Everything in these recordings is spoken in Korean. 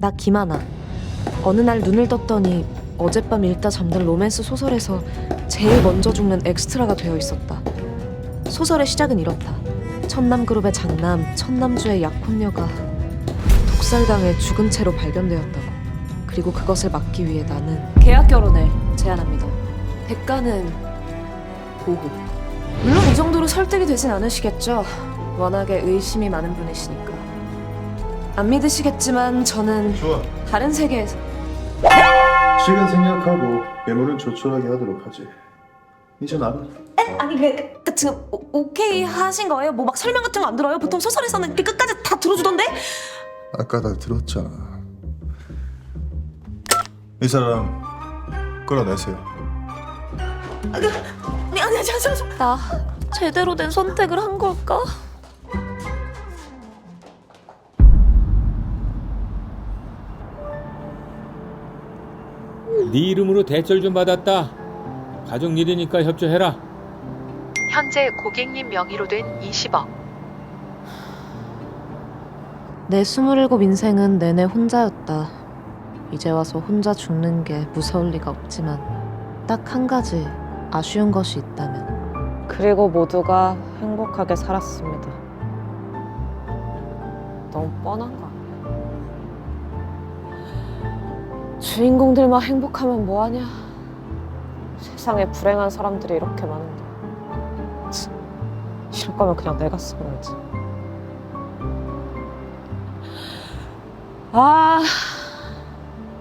나 김하나. 어느 날 눈을 떴더니 어젯밤 읽다 잠든 로맨스 소설에서 제일 먼저 죽는 엑스트라가 되어 있었다. 소설의 시작은 이렇다. 천남그룹의 장남 천남주의 약혼녀가 독살당해 죽은 채로 발견되었다고. 그리고 그것을 막기 위해 나는 계약 결혼을 제안합니다. 대가는 보호. 물론 이 정도로 설득이 되진 않으시겠죠. 워낙에 의심이 많은 분이시니까. 안 믿으시겠지만 저는 좋아. 다른 세계에서 시간 생략하고 메모는 조촐하게 하도록 하지. 이제 나가. 아니 그, 그 지금 오, 오케이 하신 거예요? 뭐 막 설명 같은 거 안 들어요? 보통 소설에서는 이렇게 끝까지 다 들어주던데? 아까 다 들었잖아. 이 사람 끌어내세요. 아니 아니 잠시만 잠시만. 나 제대로 된 선택을 한 걸까? 네 이름으로 대절 좀 받았다. 가족 일이니까 협조해라. 현재 고객님 명의로 된 20억. 내 스물일곱 인생은 내내 혼자였다. 이제 와서 혼자 죽는 게 무서울 리가 없지만 딱 한 가지 아쉬운 것이 있다면 그리고 모두가 행복하게 살았습니다. 너무 뻔한 거 주인공들만 행복하면 뭐하냐? 세상에 불행한 사람들이 이렇게 많은데. 치, 이럴 거면 그냥 내가 써야지. 아,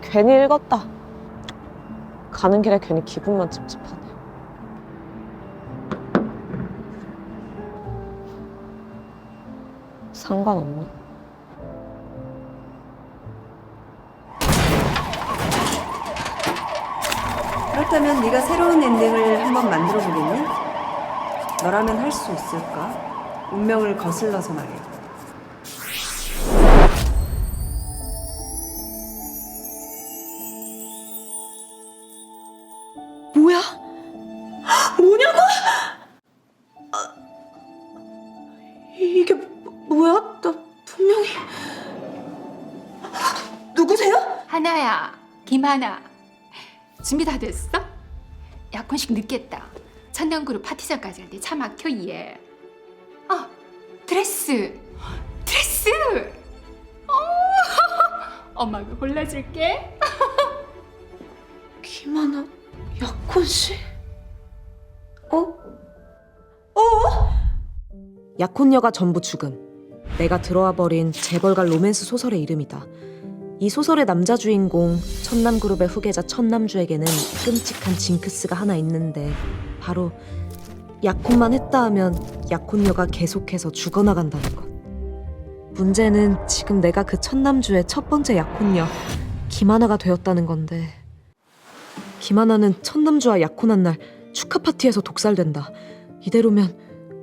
괜히 읽었다. 가는 길에 괜히 기분만 찝찝하네. 상관없나? 그렇다면 네가 새로운 엔딩을 한번 만들어 보겠니? 너라면 할 수 있을까? 운명을 거슬러서 말이야. 뭐야? 뭐냐고? 아, 이게 뭐- 뭐야? 나 분명히 누구세요? 하나야, 김하나. 준비 다 됐어? 약혼식 늦겠다. 천년그룹 파티장까지 할때차 막혀 얘. 아, 드레스, 드레스. 어, 엄마가 골라줄게. 김하나 약혼 씨? 어? 약혼녀가 전부 죽음. 내가 들어와 버린 재벌가 로맨스 소설의 이름이다. 이 소설의 남자 주인공 천남그룹의 후계자 천남주에게는 끔찍한 징크스가 하나 있는데 바로 약혼만 했다 하면 약혼녀가 계속해서 죽어나간다는 것. 문제는 지금 내가 그 천남주의 첫 번째 약혼녀 김하나가 되었다는 건데 김하나는 천남주와 약혼한 날 축하 파티에서 독살된다. 이대로면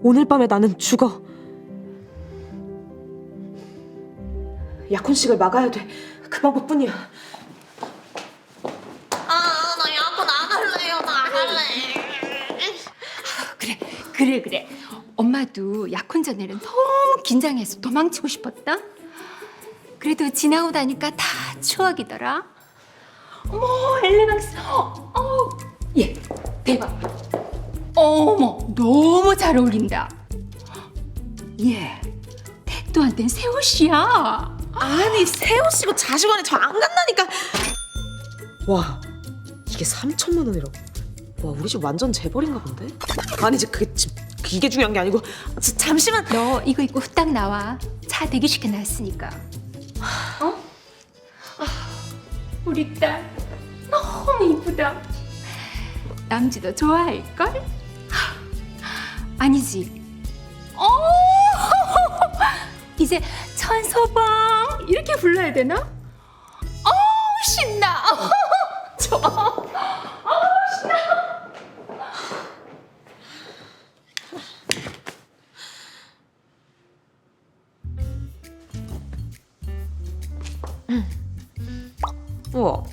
오늘 밤에 나는 죽어. 약혼식을 막아야 돼. 그 방법뿐이야. 그래, 그래, 그래. 엄마도 약혼 전에는 너무 긴장해서 도망치고 싶었다. 그래도 지나고 나니까 다 추억이더라. 어머, 엘레강스. 어, 얘 대박. 어머, 너무 잘 어울린다. 얘 태도한텐 새 옷이야. 아니 세호 씨고 자식원에 저 안 간다니까. 와 이게 3천만 원이라고. 와 우리 집 완전 재벌인가 본데. 아니지 그게 지금 이게 중요한 게 아니고 자, 잠시만. 너 이거 입고 후딱 나와. 차 대기시켜 놨으니까. 어? 아, 우리 딸 너무 이쁘다. 남지도 좋아할걸? 아니지. 어! 이제 천서방 이렇게 불러야 되나? 어 신나. 좋아. 우와.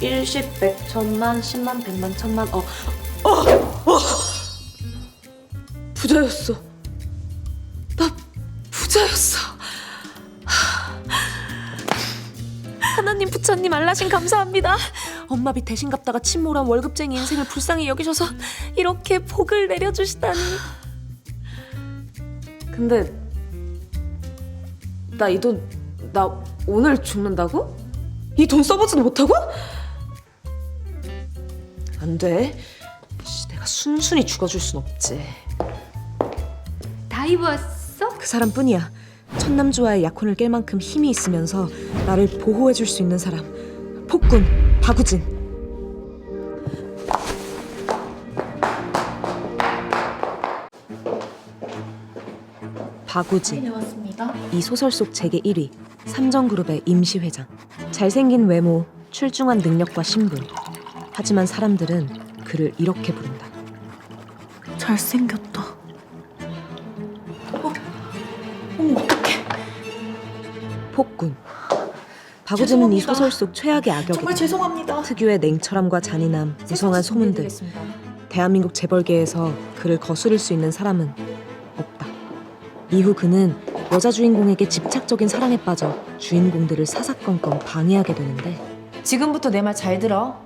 일십, 백, 천만, 십만, 백만, 천만, 어, 어, 어! 부자였어. 하나님 부처님 알라신 감사합니다. 엄마 빚 대신 갚다가 침몰한 월급쟁이 인생을 불쌍히 여기셔서 이렇게 복을 내려주시다니. 근데 나 이 돈 나 오늘 죽는다고? 이 돈 써보지도 못하고? 안 돼. 씨, 내가 순순히 죽어줄 순 없지. 다 입었어? 그 사람뿐이야. 천남주와의 약혼을 깰 만큼 힘이 있으면서 나를 보호해줄 수 있는 사람. 폭군 박우진. 박우진. 이 소설 속 제게 1위. 삼정그룹의 임시회장. 잘생긴 외모, 출중한 능력과 신분. 하지만 사람들은 그를 이렇게 부른다. 잘생겼다. 폭군. 박우진은 이 소설 속 최악의 악역이다. 죄송합니다. 특유의 냉철함과 잔인함, 무성한 소문들. 대한민국 재벌계에서 그를 거스를 수 있는 사람은 없다. 이후 그는 여자 주인공에게 집착적인 사랑에 빠져 주인공들을 사사건건 방해하게 되는데 지금부터 내 말 잘 들어.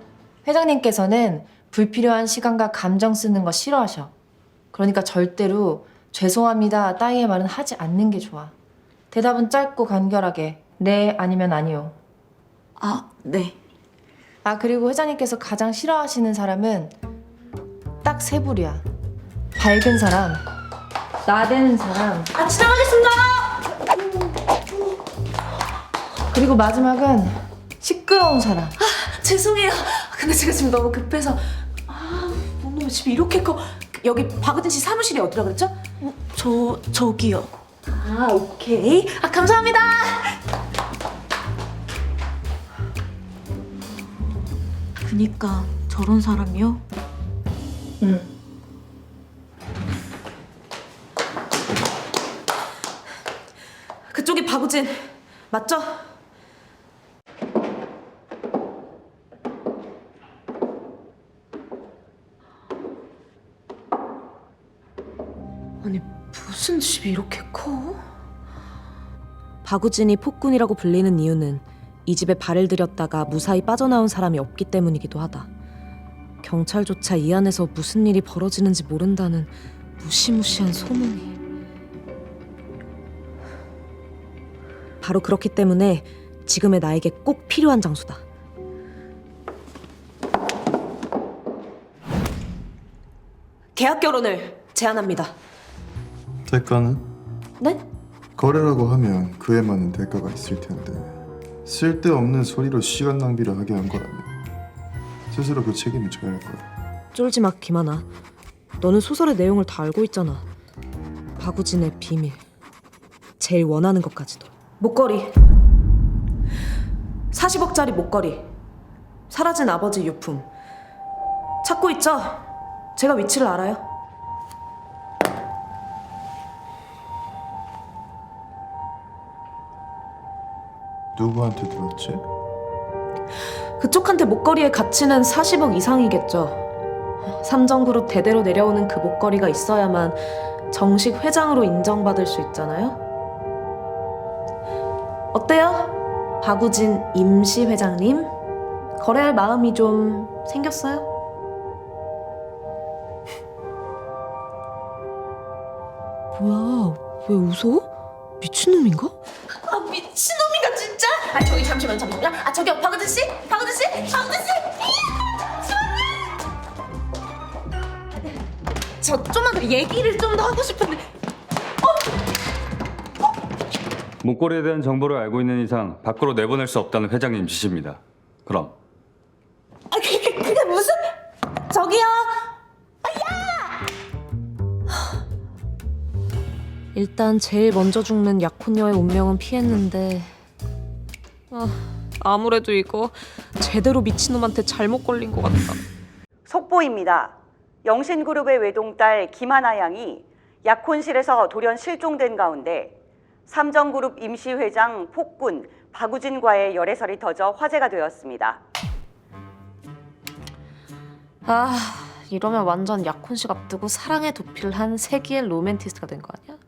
회장님께서는 불필요한 시간과 감정 쓰는 거 싫어하셔. 그러니까 절대로 죄송합니다 따위의 말은 하지 않는 게 좋아. 대답은 짧고 간결하게 네 아니면 아니요. 아, 네. 아 그리고 회장님께서 가장 싫어하시는 사람은 딱 세 부류야. 밝은 사람, 나대는 사람. 아 지나가겠습니다. 그리고 마지막은 시끄러운 사람. 죄송해요. 근데 제가 지금 너무 급해서 아, 너무 집이 이렇게 커. 여기 박우진 씨 사무실이 어디라 그랬죠? 저 저기요. 아, 오케이. 아, 감사합니다. 그니까 저런 사람이요? 응. 그쪽이 박우진 맞죠? 아니 무슨 집이 이렇게 커? 박우진이 폭군이라고 불리는 이유는 이 집에 발을 들였다가 무사히 빠져나온 사람이 없기 때문이기도 하다. 경찰조차 이 안에서 무슨 일이 벌어지는지 모른다는 무시무시한 소문이. 바로 그렇기 때문에 지금의 나에게 꼭 필요한 장소다. 계약 결혼을 제안합니다. 대가는? 네? 거래라고 하면 그에 맞는 대가가 있을 텐데 쓸데없는 소리로 시간 낭비를 하게 한 거라면 스스로 그 책임을 져야 할 거야. 쫄지 마, 김하나. 너는 소설의 내용을 다 알고 있잖아. 박우진의 비밀. 제일 원하는 것까지도. 목걸이 40억짜리 목걸이 사라진 아버지 유품 찾고 있죠? 제가 위치를 알아요 누구한테 들었지? 그쪽한테 목걸이의 가치는 40억 이상이겠죠 삼정그룹 대대로 내려오는 그 목걸이가 있어야만 정식 회장으로 인정받을 수 있잖아요 어때요? 박우진 임시 회장님 거래할 마음이 좀 생겼어요? 뭐야, 왜 웃어? 미친놈인가? 아 미친놈인가 진짜? 아 저기 잠시만 잠시만 아 저기 박우진 씨? 박우진 씨? 박우진 씨? 저 좀만 더 얘기를 좀 더 하고 싶은데 목걸이에 대한 정보를 알고 있는 이상 밖으로 내보낼 수 없다는 회장님 지시입니다. 그럼 아 그게, 그게 무슨 저기요 일단 제일 먼저 죽는 약혼녀의 운명은 피했는데 아, 아무래도 이거 제대로 미친놈한테 잘못 걸린 것 같다. 속보입니다. 영신그룹의 외동딸 김하나 양이 약혼실에서 돌연 실종된 가운데 삼정그룹 임시회장 폭군 박우진과의 열애설이 터져 화제가 되었습니다. 아 이러면 완전 약혼식 앞두고 사랑의 도피를 한 세기의 로맨티스트가 된 거 아니야?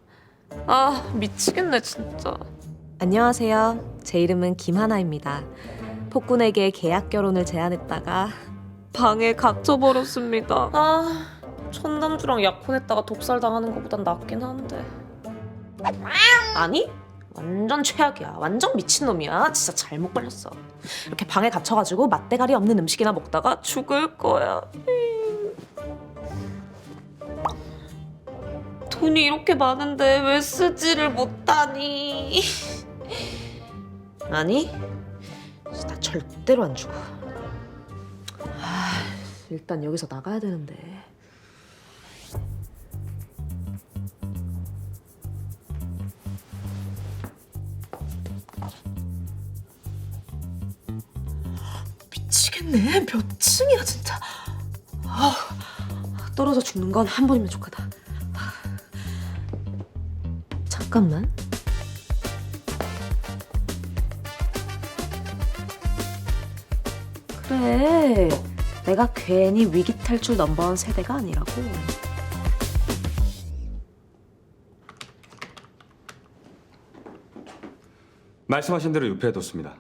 아 미치겠네 진짜. 안녕하세요. 제 이름은 김하나입니다. 폭군에게 계약 결혼을 제안했다가 방에 갇혀버렸습니다. 아, 천남주랑 약혼했다가 독살 당하는 것보단 낫긴 한데. 아니? 완전 최악이야. 완전 미친놈이야. 진짜 잘못 걸렸어. 이렇게 방에 갇혀가지고 맛대가리 없는 음식이나 먹다가 죽을 거야. 돈이 이렇게 많은데 왜 쓰지를 못하니? 아니, 나 절대로 안 죽어. 아, 일단 여기서 나가야 되는데. 미치겠네. 몇 층이야 진짜. 아, 떨어져 죽는 건 한 번이면 족하다. 잠깐만. 그래. 내가 괜히 위기 탈출 넘버원 세대가 아니라고. 말씀하신 대로 유폐해뒀습니다.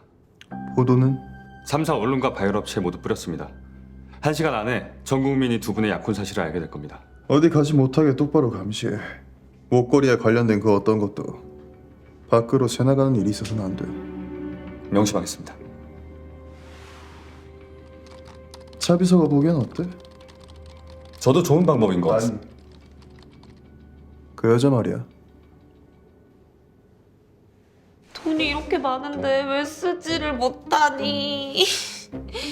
보도는 3사 언론과 바이오 업체 모두 뿌렸습니다. 한 시간 안에 전 국민이 두 분의 약혼 사실을 알게 될 겁니다. 어디 가지 못하게 똑바로 감시해. 목걸이에 관련된 그 어떤 것도 밖으로 새나가는 일이 있어서는 안 돼. 명심하겠습니다. 차 비서가 보기엔 어때? 저도 좋은 방법인 것 같습니다. 그 여자 말이야. 돈이 이렇게 많은데 왜 쓰지를 못하니?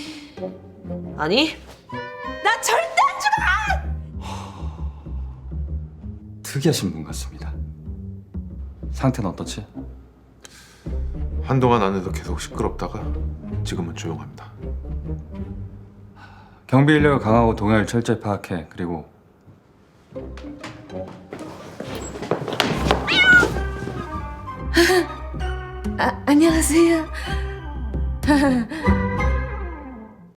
아니, 나 절대 특이하신 분 같습니다. 상태는 어떻지? 한동안 안에도 계속 시끄럽다가 지금은 조용합니다. 경비 인력을 강하고 동향을 철저히 파악해. 그리고 아, 안녕하세요.